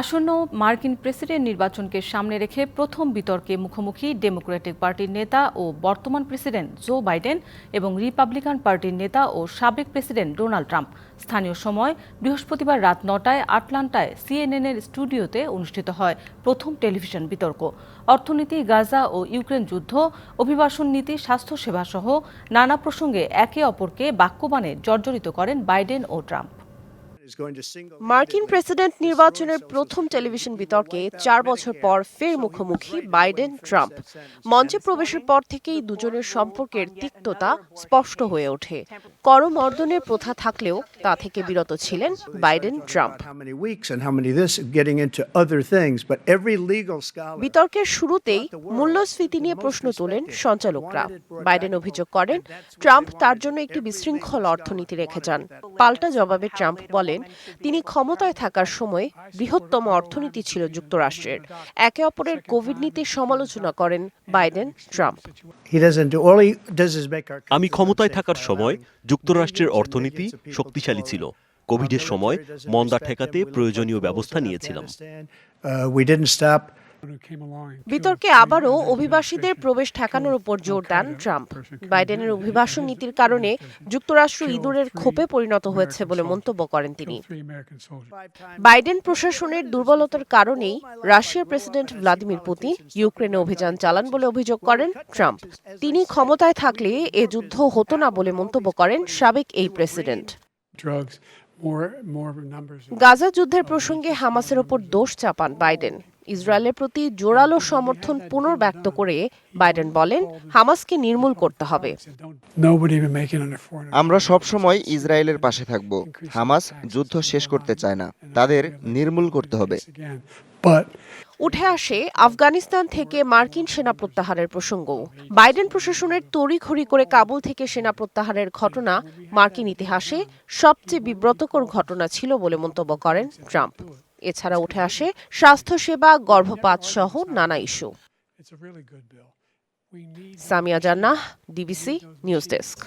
আসন্ন মার্কিন প্রেসিডেন্ট নির্বাচনকে সামনে রেখে প্রথম বিতর্কে মুখোমুখি ডেমোক্রেটিক পার্টির নেতা ও বর্তমান প্রেসিডেন্ট জো বাইডেন এবং রিপাবলিকান পার্টির নেতা ও সাবেক প্রেসিডেন্ট ডোনাল্ড ট্রাম্প। স্থানীয় সময় বৃহস্পতিবার রাত নটায় আটলান্টায় সিএনএনের স্টুডিওতে অনুষ্ঠিত হয় প্রথম টেলিভিশন বিতর্ক। অর্থনীতি, গাজা ও ইউক্রেন যুদ্ধ, অভিবাসন নীতি স্বাস্থ্যসেবা সহ নানা প্রসঙ্গে একে অপরকে বাক্যবাণে জর্জরিত করেন বাইডেন ও ট্রাম্প। মার্কিন প্রেসিডেন্ট নির্বাচনের প্রথম টেলিভিশন বিতর্কে চার বছর পর ফের মুখোমুখি বাইডেন ট্রাম্প। মঞ্চে প্রবেশের পর থেকেই দুজনের সম্পর্কের তিক্ততা স্পষ্ট হয়ে ওঠে। করমর্দনের প্রথা থাকলেও তা থেকে বিরত ছিলেন বাইডেন ট্রাম্প. বিতর্কের শুরুতেই মূল্যস্ফীতি নিয়ে প্রশ্ন তোলেন সঞ্চালকরা। বাইডেন অভিযোগ করেন ট্রাম্প তার জন্য একটি বিশৃঙ্খল অর্থনীতি রেখে যান। পাল্টা জবাবে ট্রাম্প বলেন তিনি ক্ষমতায় থাকার সময় বৃহত্তম অর্থনীতি ছিল যুক্তরাষ্ট্রের। একে অপরের কোভিড নীতির সমালোচনা করেন বাইডেন ট্রাম্প. আমি ক্ষমতায় থাকার সময় যুক্তরাষ্ট্রের অর্থনীতি শক্তিশালী ছিল। কোভিডের সময় মন্দা ঠেকাতে প্রয়োজনীয় ব্যবস্থা নিয়েছিলাম। বিতর্কে আবারও অভিবাসীদের প্রবেশ ঠেকানোর উপর জোর দেন ট্রাম্প। বাইডেনের অভিবাসন নীতির কারণে যুক্তরাষ্ট্র ইঁদুরের খোপে পরিণত হয়েছে বলে মন্তব্য করেন তিনি। বাইডেন প্রশাসনের দুর্বলতার কারণেই রাশিয়ার প্রেসিডেন্ট ভ্লাদিমির পুতিন ইউক্রেনে অভিযান চালান বলে অভিযোগ করেন ট্রাম্প। তিনি ক্ষমতায় থাকলে এ যুদ্ধ হতো না বলে মন্তব্য করেন সাবেক এই প্রেসিডেন্ট। গাজা যুদ্ধের প্রসঙ্গে হামাসের ওপর দোষ চাপান বাইডেন। ইসরায়েলের প্রতি জোরালো সমর্থন পুনর্ব্যক্ত করে বাইডেন বলেন হামাসকে নির্মূল করতে হবে. আমরা সব সময় ইসরায়েলের পাশে থাকব হামাস যুদ্ধ শেষ করতে চায় না তাদের নির্মূল করতে হবে. উঠে আসে আফগানিস্তান থেকে মার্কিন সেনা প্রত্যাহারের প্রসঙ্গ বাইডেন প্রশাসনের তড়িঘড়ি করে কাবুল থেকে সেনা প্রত্যাহারের ঘটনা মার্কিন ইতিহাসে সবচেয়ে বিব্রতকর ঘটনা ছিল বলে মন্তব্য করেন ট্রাম্প এছাড়া উঠে আসে স্বাস্থ্যসেবা গর্ভপাত সহ নানা ইস্যু। সামিয়া জান্নাহ ডিবিসি নিউজ ডেস্ক